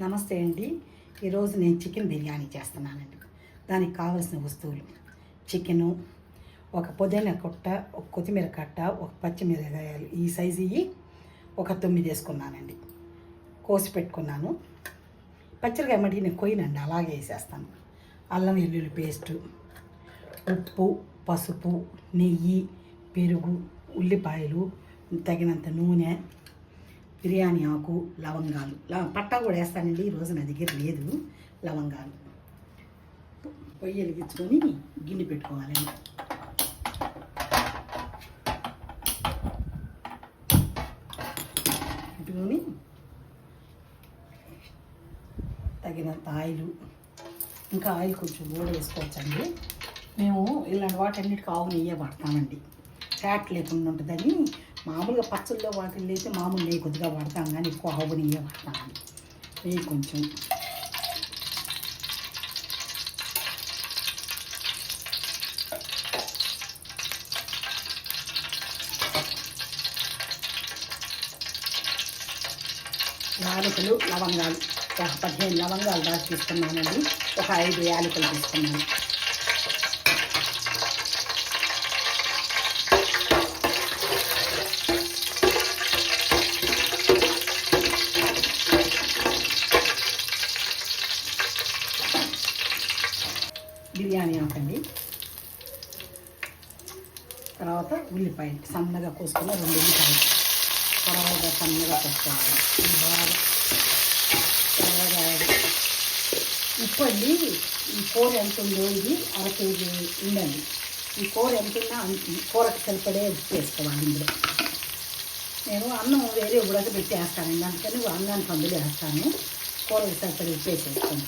నమస్తే అండి. ఈరోజు నేను చికెన్ బిర్యానీ చేస్తున్నానండి. దానికి కావలసిన వస్తువులు. చికెను ఒక పుదీనా కొట్ట ఒక కొత్తిమీర కట్ట ఒక పచ్చిమిరకాయలు ఈ సైజు ఇవి ఒక తొమ్మిది వేసుకున్నానండి. కోసి పెట్టుకున్నాను. పచ్చిమిరకాయ మట్టి నేను కొయ్యనండి అలాగే వేసేస్తాను. అల్లం వెల్లుల్లి పేస్టు ఉప్పు పసుపు నెయ్యి పెరుగు ఉల్లిపాయలు తగినంత నూనె బిర్యానీ ఆకు లవంగాలు. పట్టా కూడా వేస్తానండి ఈరోజు నా దగ్గర లేదు లవంగాలు. పొయ్యి వెలిగించుకొని గిన్నె పెట్టుకోవాలండి పెట్టుకొని తగినంత ఆయిల్ ఇంకా ఆయిల్ కొంచెం కూడా వేసుకోవచ్చండి. మేము ఇలాంటి వాటన్నిటికీ ఆవు నెయ్యే వాడతామండి. ఫ్యాట్ లేకుండా ఉంటుందని మామూలుగా పచ్చళ్ళలో వాటిల్లో అయితే మామూలు నెయ్యి కొద్దిగా వాడతాం కానీ ఎక్కువ ఆవు నెయ్యే వాడతాం నెయ్యి కొంచెం. యాలకులు లవంగాలు. ఒక పదిహేను లవంగాలు దాకా తీసుకున్నానండి. ఒక ఐదు యాలకులు తీసుకున్నాను. బిర్యానీ ఆకండి తర్వాత ఉల్లిపాయలు సన్నగా కోసుకున్న రెండు ఉల్లిపాయలు. త్వరగా సన్నగా కోసుకోవాలి. బాగా త్వరగా ఉప్పు అండి ఈ కూర ఎంత ఉందో ఇది అర కేజీ ఉండండి. ఈ కూర ఎంత ఉన్నా కూరకు సరిపడే ఉప్పు వేసుకోవాలి ఇందులో. నేను అన్నం వేరే ఉడకబెట్టి వేస్తానండి. అందుకని అన్నానికి అందులో వేస్తాను. కూరకు సరిపడే ఉప్పు వేసేస్తాను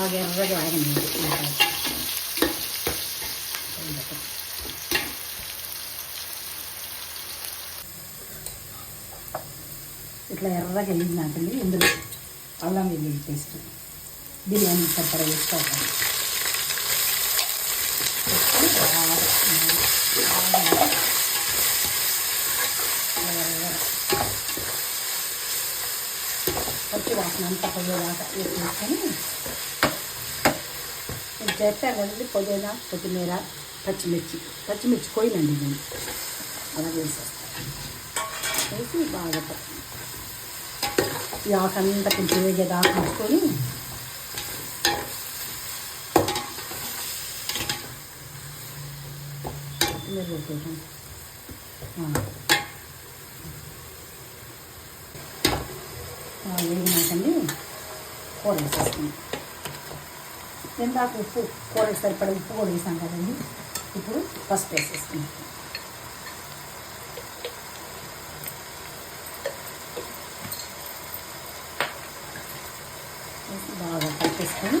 బాగా ఎర్రగా ఆగండి ఉల్లిపాయలు. ఇట్లా ఎర్రగా వెళ్ళిందంటండి ఇందులో అల్లం వెల్లుల్లి పేస్ట్ బిర్యానీ సరిపడా వేసుకోవాలి వేసుకొని బాగా, బాగా ఎర్రగా పచ్చి వాసన అంతా పోయేదాకా వేసుకొని చేస్తాను కదండి పుదీనా కొత్తిమీర పచ్చిమిర్చి. పచ్చిమిర్చి కోయినండి నేను. అలా వేసేస్తాను వేసి బాగా ఈ ఆకంతా కొంచెం వేగేదాకా ఉంచుకొని కొత్తిమీర వేసేసాం వేగినాకండి కూర వేసేస్తాను. ఇందాక ఉప్పు కూరకు సరిపడే ఉప్పు కూడా వేసాం కదండి. ఇప్పుడు పసుపు వేసేసుకుంటాం బాగా కలిపేసుకొని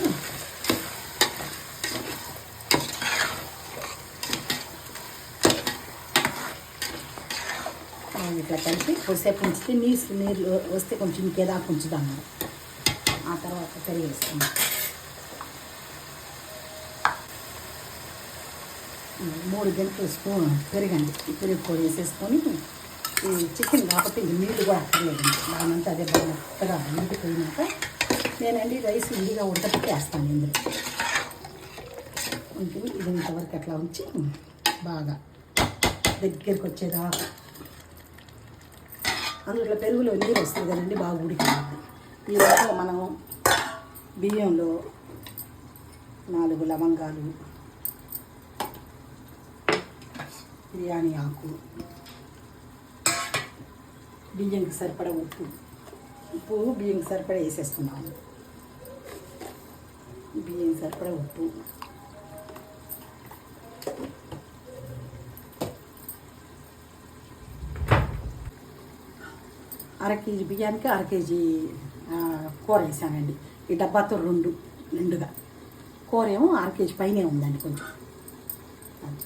ఇట్లా కలిపి కొద్దిసేపు ఉంచితే నీరు నీళ్ళు వస్తే కొంచెం ఇంకేదాకా ఉంచుదాము. ఆ తర్వాత పెరిగి వేసుకుందాం. మూడు గంటలు స్పూన్ పెరగండి. పెరుగు కూడా వేసేసుకొని ఈ చికెన్ కాకపోతే ఇంక నీళ్ళు కూడా అక్కర్లేదండి. దానంతా అదే బాగా మెత్తగా ఉడికిపోయినాక నేనండి రైస్ విడిగా ఉడకపెట్టి వేస్తాను ఇందులో. ఉంటుంది ఇది ఇంతవరకు అట్లా ఉంచి బాగా దగ్గరికి వచ్చేదాకా అందులో పెరుగులో నీరు వస్తుంది కదండి బాగా ఉడికింది ఈ లోపల మనం బియ్యంలో నాలుగు లవంగాలు బిర్యానీ ఆకు. బియ్యంకి సరిపడా ఉప్పు. ఉప్పు బియ్యంకి సరిపడా వేసేస్తున్నాను బియ్యం సరిపడా ఉప్పు. అర కేజీ బియ్యానికి అర కేజీ కూర వేసానండి. ఈ డబ్బాతో రెండు నిండుగా కూర ఏమో అర కేజీ పైనే ఉందండి కొంచెం.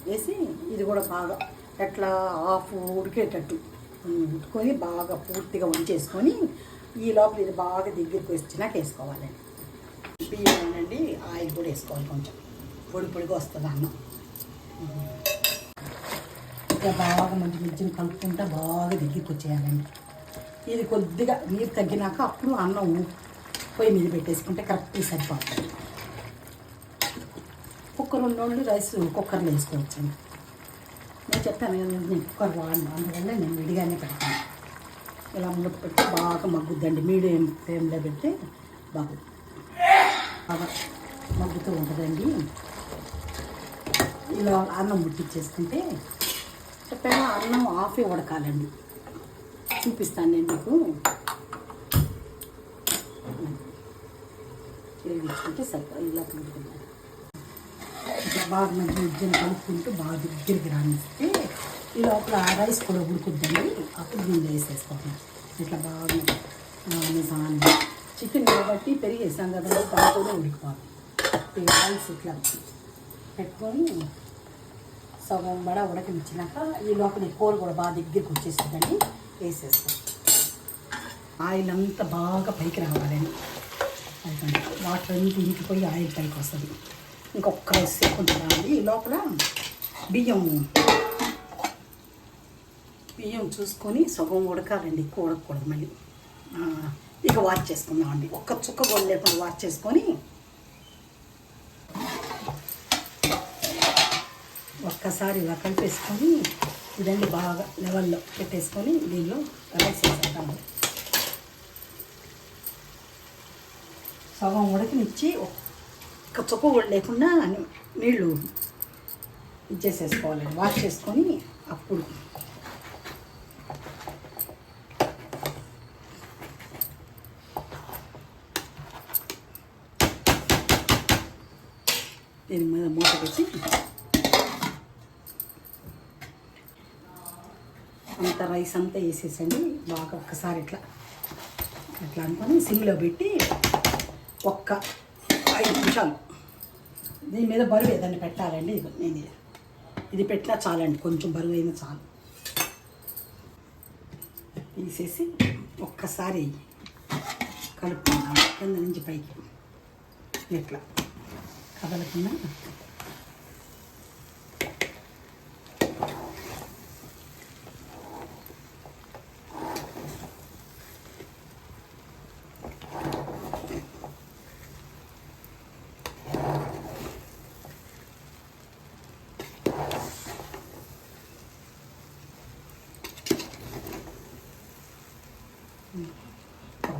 వేసి ఇది కూడా బాగా ఎట్లా హాఫ్ ఉడికేటట్టు ఉడుకొని బాగా పూర్తిగా వంచేసుకొని ఈ లోపల ఇది బాగా దగ్గరికి వచ్చినాక వేసుకోవాలండి బియ్యండి ఆయిల్ కూడా వేసుకోవాలి కొంచెం. పొడి పొడిగా వస్తుంది అన్నం. ఇట్లా బాగా మంచి మధ్యన కలుపుకుంటా బాగా దగ్గరికి వచ్చేయాలండి. ఇది కొద్దిగా నీరు తగ్గినాక అప్పుడు అన్నం పొయ్యి మీద పెట్టేసుకుంటే కరెక్ట్గా సరిపోతుంది. కుక్కర్ ఉన్నోళ్ళు రైస్ కుక్కర్లో వేసుకోవచ్చండి. నేను చెప్పాను కదా నేను కుక్కర్ వాడను అందువల్ల నేను విడిగానే పెడతాను. ఇలా మూత పెట్టి బాగా మగ్గుద్దండి. మీడియం ఫ్లేమ్లో పెడితే బాగా. బాగా మగ్గుతూ ఉంటుందండి. ఇలా అన్నం ముట్టించేసుకుంటే చెప్పాను అన్నం ఆఫే ఉడకాలండి. చూపిస్తాను నేను మీకు. వేయించుకుంటే సరిపో ఇలా కలుపుకుంటాను ఇట్లా బాగా మంచి మధ్యన కలుపుకుంటూ బాగా దగ్గరికి రానిస్తే ఈ లోపల రైస్ కూడా ఉడుకుద్దండి. అప్పుడు దీన్ని వేసేసుకోవాలి ఇట్లా బాగా నిజాన్ని చికెన్ కాబట్టి పెరిగి వేసాం కదండి దాని కూడా ఉడికిపోవాలి. రైస్ ఇట్లా పెట్టుకొని సగం బడ ఉడకనిచ్చినాక ఈ లోపల కూర కూడా బాగా దగ్గరికి వచ్చేస్తుందండి. వేసేస్తాం. ఆయిల్ అంతా బాగా పైకి రావాలండి. వాటర్ అన్ని ఇంకిపోయి ఆయిల్ పైకి వస్తుంది. ఇంకొక రైస్ కొంచెం ఈ లోపల బియ్యం బియ్యం చూసుకొని సగం ఉడకాలండి ఎక్కువ ఉడకకూడదు మళ్ళీ ఇక వాచ్ చేసుకుందామండి ఒక్క చుక్క కూడా లేకుండా వాచ్ చేసుకొని ఒక్కసారి ఇలా కలిపేసుకొని ఇదండి బాగా లెవెల్లో పెట్టేసుకొని దీనిలో రైస్ వేసేస్తాము సగం ఉడకనిచ్చి ఒక్క చుక్క కూడా లేకుండా నీళ్ళు ఇచ్చేసేసుకోవాలండి వాష్ చేసుకొని అప్పుడు దీని మీద మూత పెట్టి అంత రైస్ అంతా వేసేసండి. బాగా ఒక్కసారి ఇట్లా ఇట్లా అనుకొని సిమ్లో పెట్టి ఒక్క ఐదు నిమిషాలు దీని మీద బరువు ఏదైనా పెట్టాలండి ఇది నేను ఇది- పెట్టినా చాలండి కొంచెం బరువు అయినా చాలు. తీసేసి ఒక్కసారి కలుపుకుందాం కింద నుంచి పైకి. ఇట్లా. కదలకుండా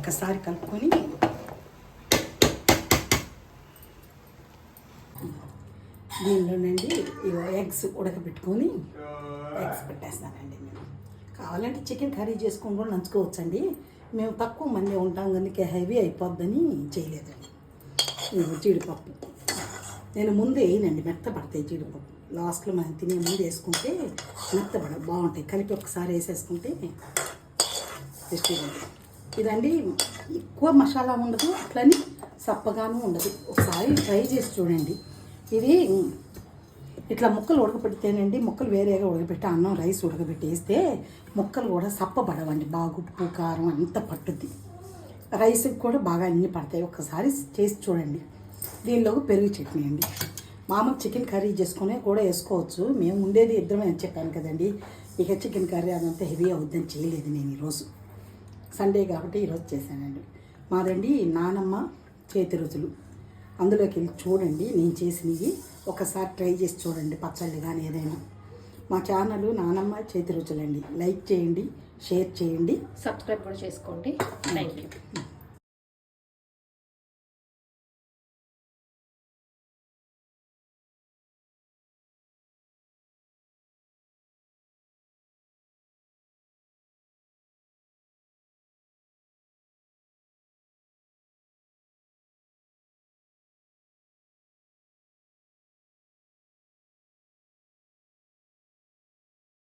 ఒక్కసారి కలుపుకొని దీనిలోనండి ఇగో ఎగ్స్ ఉడకబెట్టుకొని ఎగ్స్ పెట్టేస్తానండి మేము కావాలంటే చికెన్ కర్రీ చేసుకొని కూడా నంచుకోవచ్చండి. మేము తక్కువ మంది ఉంటాం కనుక హెవీ అయిపోద్దని చేయలేదండి. జీడిపప్పు. నేను ముందే వేయనండి మెత్తపడతాయి జీడిపప్పు. లాస్ట్లో మనం తినే ముందు వేసుకుంటే మెత్తపడ బాగుంటాయి. కలిపి ఒకసారి వేసేసుకుంటే టేస్టీగా ఇదండి ఎక్కువ మసాలా ఉండదు అట్లని సప్పగాను ఉండదు. ఒకసారి ట్రై చేసి చూడండి. ఇది ఇట్లా ముక్కలు ఉడకబెడితేనండి ముక్కలు వేరేగా ఉడకబెట్టి అన్నం రైస్ ఉడకబెట్టేస్తే ముక్కలు కూడా సప్పబడవండి. బాగా ఉప్పు కారం అంత పట్టుద్ది. రైస్కి కూడా బాగా అన్నీ పడతాయి. ఒకసారి చేసి చూడండి. దీనిలోకి పెరుగు చట్నీ అండి. మామూలు చికెన్ కర్రీ చేసుకునే కూడా వేసుకోవచ్చు. మేము ఉండేది ఇద్దరమే అని చెప్పాను కదండి. ఇక చికెన్ కర్రీ అదంతా హెవీ అవుద్దని చేయలేదు నేను ఈరోజు. సండే కాబట్టి ఈరోజు చేశానండి. మాదండి నానమ్మ చేతి రుచులు. అందులోకి వెళ్ళి చూడండి నేను చేసినవి ఒకసారి ట్రై చేసి చూడండి పచ్చళ్ళు కానీ ఏదైనా. మా ఛానల్ నానమ్మ చేతి రుచులండి. లైక్ చేయండి షేర్ చేయండి. సబ్స్క్రైబ్ కూడా చేసుకోండి. Thank you